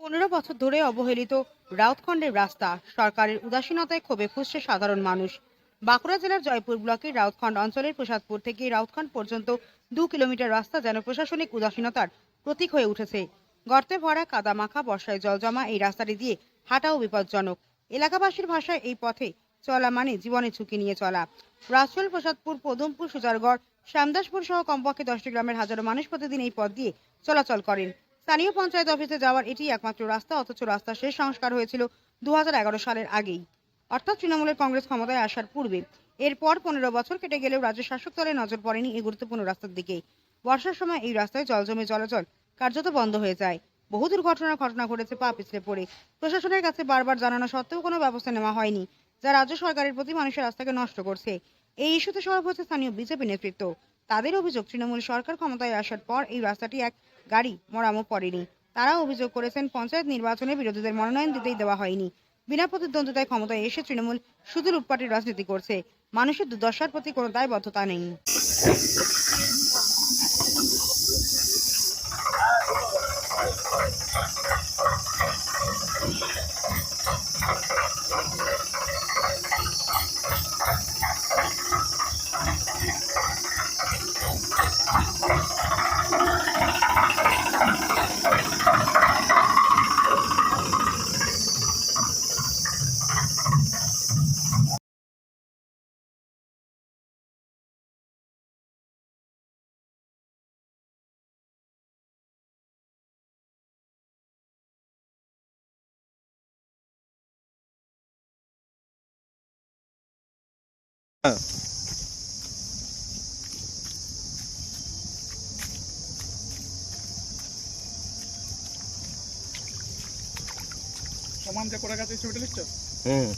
পনেরো বছর ধরে অবহেলিত রাউতখণ্ডের রাস্তা সরকারের উদাসীনতায় ক্ষোভে ফুসছে সাধারণ মানুষ। বাঁকুড়া জেলার জয়পুর ব্লকের রাউতখণ্ড অঞ্চলের প্রসাদপুর থেকে রাউতখণ্ড পর্যন্ত দু কিলোমিটার রাস্তা যেন প্রশাসনিক উদাসীনতার প্রতীক হয়ে উঠেছে। গর্তে ভরা কাদা মাখা বর্ষায় জল জমা এই রাস্তাটি দিয়ে হাঁটাও বিপজ্জনক। এলাকাবাসীর ভাষায় এই পথে চলা মানে জীবনের ঝুঁকি নিয়ে চলা। রাজচল প্রসাদপুর, পদমপুর, সুজারগড়, শ্যামদাসপুর সহ কমপক্ষে দশটি গ্রামের হাজারো মানুষ প্রতিদিন এই পথ দিয়ে চলাচল করেন। স্থানীয় পঞ্চায়েত অফিসে যাওয়ার এটি একমাত্র রাস্তা, অথচ রাস্তার শেষ সংস্কার হয়েছিল দু সালের আগেই। অর্থাৎ তৃণমূলের কংগ্রেস ক্ষমতায় আসার পূর্বে। এরপর পনেরো বছর কেটে গেলেও রাজ্য শাসক দলের নজর পড়েনি এই গুরুত্বপূর্ণ রাস্তার দিকে। বর্ষার সময় এই রাস্তায় জল জমে চলাচল কার্যত বন্ধ হয়ে যায়। বহু দুর্ঘটনার ঘটনা ঘটেছে পা পিছলে পড়ে। প্রশাসনের কাছে বারবার জানানো সত্ত্বেও কোনো ব্যবস্থা নেওয়া হয়নি, যা রাজ্য সরকারের প্রতি মানুষের রাস্তাকে নষ্ট করছে। এই ইস্যুতে সরব হচ্ছে স্থানীয় বিজেপি নেতৃত্ব। তাদের অভিযোগ, তৃণমূল সরকার ক্ষমতায় আসার পর এই রাস্তাটি এক গাড়ি, মরামত পড়েনি তারা অভিযোগ করেছেন, পঞ্চায়েত নির্বাচনে বিরোধীদের মনোনয়ন দিতেই দেওয়া হয়নি। বিনা প্রতিদ্বন্দ্বিতায় ক্ষমতায় এসে তৃণমূল শুধু লুটপাটের রাজনীতি করছে। মানুষের দুর্দশার প্রতি কোনো দায়বদ্ধতা নেই। সমান যে করে গেছে ছবিটা লিখছো? হুম।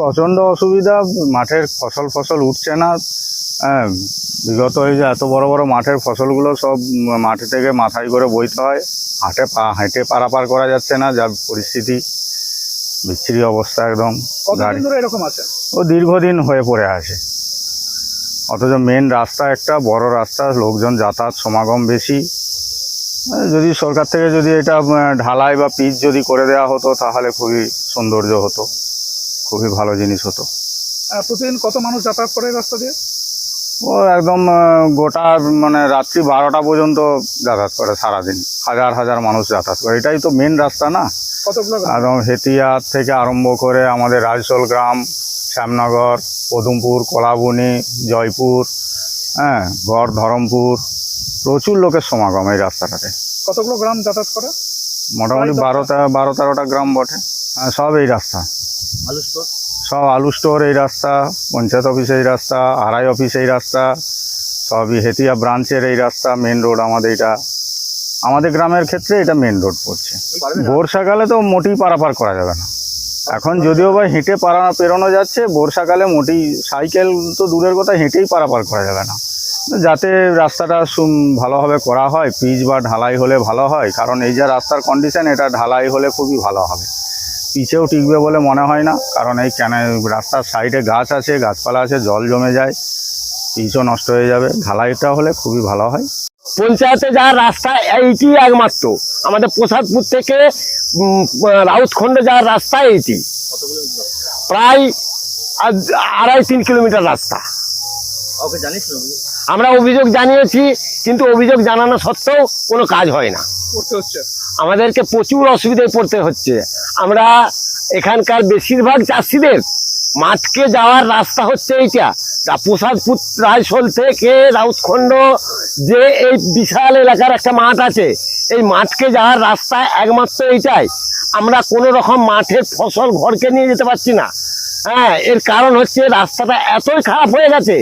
প্রচণ্ড অসুবিধা মাঠের ফসল ফসল উঠছে না। হ্যাঁ বিগত এই যে এত বড় বড় মাঠের ফসলগুলো সব মাঠে থেকে মাথায় করে বইতে হয়। হাটে পা হেঁটে পারাপার করা যাচ্ছে না যা পরিস্থিতি বিচ্ছিরি অবস্থা একদম। এরকম আছে? ও দীর্ঘদিন হয়ে পড়ে আছে। অথচ মেন রাস্তা একটা বড় রাস্তা লোকজন যাতায়াত সমাগম বেশি। যদি সরকার থেকে যদি এটা ঢালাই বা পিচ যদি করে দেওয়া হতো তাহলে খুবই সৌন্দর্য হতো। খুবই ভালো জিনিস হতো। প্রতিদিন কত মানুষ যাতায়াত করে রাস্তা দিয়ে? ও একদম গোটা মানে রাত্রি বারোটা পর্যন্ত যাতায়াত করে সারাদিন। হাজার হাজার মানুষ যাতায়াত করে। এটাই তো মেন রাস্তা না? কতগুলো একদম হেতিয়া থেকে আরম্ভ করে আমাদের রাজশোল গ্রাম শ্যামনগর পদুমপুর কলাবনি জয়পুর হ্যাঁ গড় ধরমপুর প্রচুর লোকের সমাগম এই রাস্তাটাতে। কতগুলো গ্রাম যাতায়াত করে? মোটামুটি বারোটা বারো তেরোটা গ্রাম বটে। হ্যাঁ সব এই রাস্তা। সব আলু স্টোর এই রাস্তা পঞ্চায়েত অফিস এই রাস্তা আড়াই অফিস এই রাস্তা সবই হেতিয়া ব্রাঞ্চের এই রাস্তা মেন রোড আমাদের এটা। আমাদের গ্রামের ক্ষেত্রে এটা মেন রোড পড়ছে। বর্ষাকালে তো মোটেই পারাপার করা যাবে না। এখন যদিও বা হেঁটে পারা পেরোনো যাচ্ছে বর্ষাকালে মোটেই সাইকেল তো দূরের কথা হেঁটেই পারাপার করা যাবে না। যাতে রাস্তাটা ভালোভাবে করা হয় পিচ বা ঢালাই হলে ভালো হয় কারণ এই যে রাস্তার কন্ডিশন এটা ঢালাই হলে খুবই ভালো হবে। পিছেও টিকবে বলে মনে হয় না। কারণ এই কেন রাস্তার সাইডে গাছ আছে গাছপালা আছে জল জমে যায় পিচও নষ্ট হয়ে যাবে। ঢালাইটা হলে খুবই ভালো হয়। পঞ্চায়েতে যাওয়ার রাস্তা এইটি একমাত্র। আমাদের প্রসাদপুর থেকে উম, রাউতখন্ডে যাওয়ার রাস্তা এইটি। প্রায় আড়াই তিন কিলোমিটার রাস্তা। আমরা অভিযোগ জানিয়েছি কিন্তু অভিযোগ জানানো সত্ত্বেও কোনো কাজ হয় না। করতে হচ্ছে। আমাদেরকে প্রচুর অসুবিধায় পড়তে হচ্ছে। আমরা এখানকার বেশিরভাগ চাষিদের মাঠকে যাওয়ার রাস্তা হচ্ছে এইটা। প্রসাদপুর রায়শোল থেকে রাউতখণ্ড যে এই বিশাল এলাকার একটা মাঠ আছে, এই মাঠকে যাওয়ার রাস্তা একমাত্র এইটাই। আমরা কোনো রকম মাঠের ফসল ঘরকে নিয়ে যেতে পারছি না। হ্যাঁ এর কারণ হচ্ছে রাস্তাটা এতই খারাপ হয়ে গেছে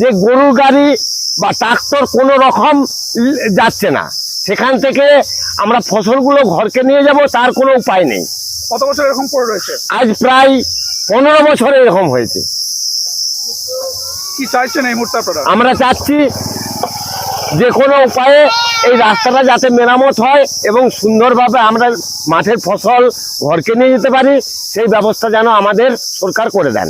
যে গরুর গাড়ি বা ট্রাক্টর কোনো রকম যাচ্ছে না। সেখান থেকে আমরা ফসলগুলো ঘরকে নিয়ে যাব তার কোনো উপায় নেই। কত বছর এরকম পড়ে রয়েছে? আজ প্রায় পনেরো বছরে এরকম হয়েছে। কি চাইছেন এই মুহূর্তে আপনারা? আমরা চাচ্ছি যে কোনো উপায়ে এই রাস্তাটা যাতে মেরামত হয় এবং সুন্দরভাবে আমরা মাঠের ফসল ঘরকে নিয়ে যেতে পারি সেই ব্যবস্থা যেন আমাদের সরকার করে দেন।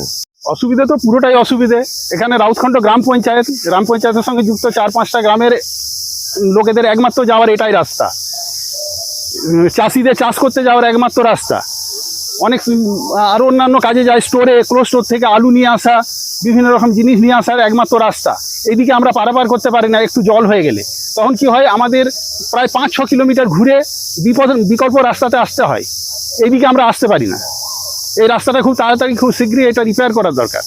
অসুবিধা তো পুরোটাই অসুবিধে। এখানে রাউতখণ্ড গ্রাম পঞ্চায়েত গ্রাম পঞ্চায়েতের সঙ্গে যুক্ত চার পাঁচটা গ্রামের লোকেদের একমাত্র যাওয়ার এটাই রাস্তা। চাষিদের চাষ করতে যাওয়ার একমাত্র রাস্তা। অনেক আরও অন্যান্য কাজে যায় স্টোরে ক্লোজ স্টোর থেকে আলু নিয়ে আসা, বিভিন্ন রকম জিনিস নিয়ে আসার একমাত্র রাস্তা। এদিকে আমরা পারাপার করতে পারি না, একটু জল হয়ে গেলে। তখন কি হয়, আমাদের প্রায় পাঁচ ছ কিলোমিটার ঘুরে বিপদ, বিকল্প রাস্তাতে আসতে হয়। এদিকে আমরা আসতে পারি না। এই রাস্তাটা খুব তাড়াতাড়ি, খুব শীঘ্রই এটা রিপেয়ার করার দরকার।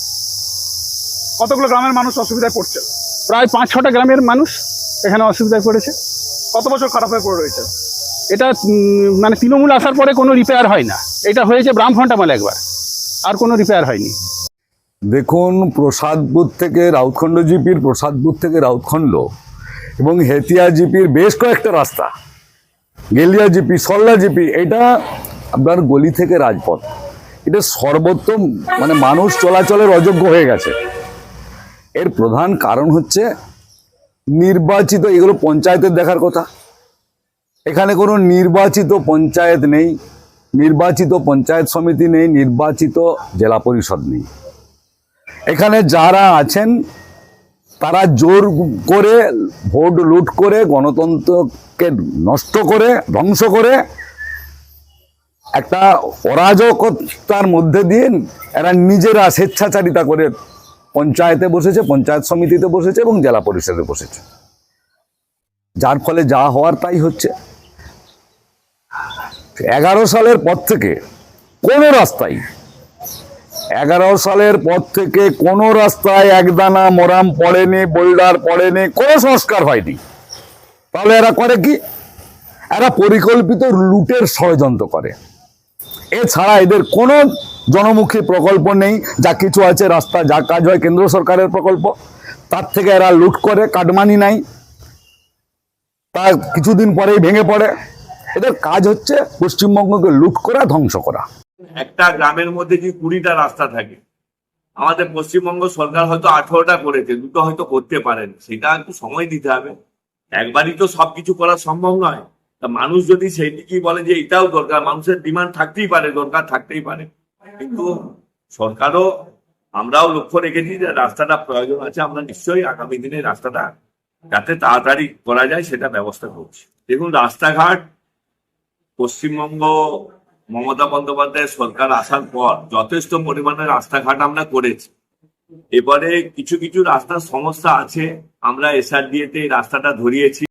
কতগুলো গ্রামের মানুষ অসুবিধায় পড়ছে? প্রায় পাঁচ ছটা গ্রামের মানুষ এখানে অসুবিধায় পড়েছে। কত বছর খারাপ হয়ে পড়ে রয়েছে? এটা মানে তৃণমূল আসার পরে কোনো রিপেয়ার হয় না। এটা হয়েছে ব্রাহ্মণটামাল একবার। আর কোনো রিপেয়ার হয়নি। দেখুন প্রসাদপুর থেকে রাউতখণ্ড জিপির প্রসাদপুর থেকে রাউতখণ্ড এবং হেতিয়া জিপির বেশ কয়েকটা রাস্তা। গেলিয়া জিপি সল্লা জিপি, এটা আপনার গলি থেকে রাজপথ। এটা সর্বোত্তম মানে মানুষ চলাচলের অযোগ্য হয়ে গেছে। এর প্রধান কারণ হচ্ছে নির্বাচিত, এগুলো পঞ্চায়েতের দেখার কথা। এখানে কোনো নির্বাচিত পঞ্চায়েত নেই, নির্বাচিত পঞ্চায়েত সমিতি নেই, নির্বাচিত জেলা পরিষদ নেই। এখানে যারা আছেন, তারা জোর করে ভোট লুট করে, গণতন্ত্রকে নষ্ট করে, ধ্বংস করে, একটা অরাজকতার মধ্যে দিয়ে এরা নিজেরা স্বেচ্ছাচারিতা করে পঞ্চায়েতে বসেছে, পঞ্চায়েত সমিতিতে বসেছে এবং জেলা পরিষদে বসেছে। যার ফলে যা হওয়ার তাই হচ্ছে। এগারো সালের পর থেকে কোনো রাস্তায় এগারো সালের পর থেকে কোনো রাস্তায় একদানা মোরাম পড়েনি, বোল্ডার পড়েনি, কোনো সংস্কার হয়নি। তাহলে এরা করে কি? এরা পরিকল্পিত লুটের ষড়যন্ত্র করে। এছাড়া এদের কোনো জনমুখী প্রকল্প নেই, যা কিছু আছে রাস্তা, যা কাজ হয় কেন্দ্র সরকারের প্রকল্প। তার থেকে এরা লুট করে, কাটমানি নাই তার কিছুদিন পরেই ভেঙে পড়ে। এদের কাজ হচ্ছে পশ্চিমবঙ্গকে লুট করা, ধ্বংস করা। একটা গ্রামের মধ্যে কি কুড়িটা রাস্তা থাকে? আমাদের পশ্চিমবঙ্গ সরকার হয়তো আঠারোটা করেছে, দুটো হয়তো করতে পারেন। সেটা একটু সময় দিতে হবে। একবারই তো সবকিছু করা সম্ভব নয়। তা মানুষ যদি সেই দিকেই বলে যে এটাও দরকার, মানুষের ডিমান্ড থাকতেই পারে, দরকার থাকতেই পারে। কিন্তু সরকারও, আমরাও লক্ষ্য রেখেছি যে রাস্তাটা প্রয়োজন আছে, আমরা নিশ্চয়ই আগামী দিনে রাস্তাটা যাতে তাড়াতাড়ি করা যায় সেটা ব্যবস্থা করছি। দেখুন, রাস্তাঘাট, পশ্চিমবঙ্গ, মমতা বন্দ্যোপাধ্যায় সরকার আসার পর যথেষ্ট পরিমাণে রাস্তাঘাট আমরা করেছি। এবারে কিছু কিছু রাস্তার সমস্যা আছে, আমরা এসআরডিএতে রাস্তাটা ধরিয়েছি।